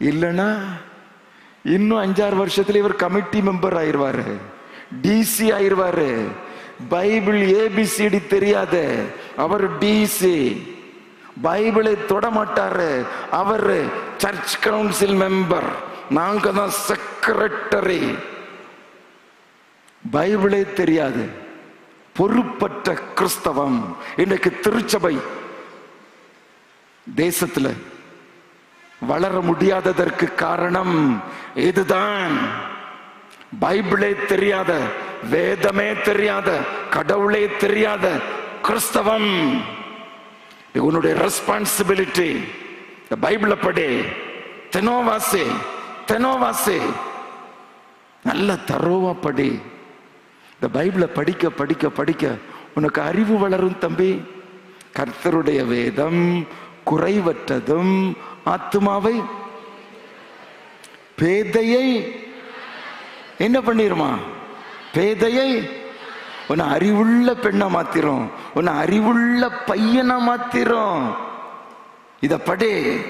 இல்லைன்னா இன்னும் அஞ்சாறு வருஷத்துல இவர் கமிட்டி மெம்பர் ஆயிருவாரு டிசி ஆயிருவாரு. பைபிள் ஏபிசிடி தெரியாத அவர் டிசி பைபிளை தொட மாட்டாரு. அவர் சர்ச் கவுன்சில் மெம்பர் நாங்க தான் செக்ரட்டரி பைபிளே தெரியாது. பொறுப்பற்ற கிறிஸ்தவம். இன்னைக்கு திருச்சபை தேசத்துல வளர முடியாததற்கு காரணம் இதுதான். பைபிளே தெரியாத வேதமே தெரியாத கடவுளே தெரியாத கிறிஸ்தவம். உன்னுடைய ரெஸ்பான்சிபிலிட்டி இந்த படி தெனோவாசி தெனோவாசி. நல்ல தரோவா படி. இந்த பைபிளை படிக்க படிக்க படிக்க உனக்கு அறிவு வளரும் தம்பி. கர்த்தருடைய வேதம் குறைவற்றதும் ஆத்மாவை பேதையை என்ன பண்ணிருமா? பேதையை உன்னை அறிவுள்ள பெண்ணை மாத்திரும். உன்னை அறிவுள்ள பையனை மாத்திரும். இதை படே.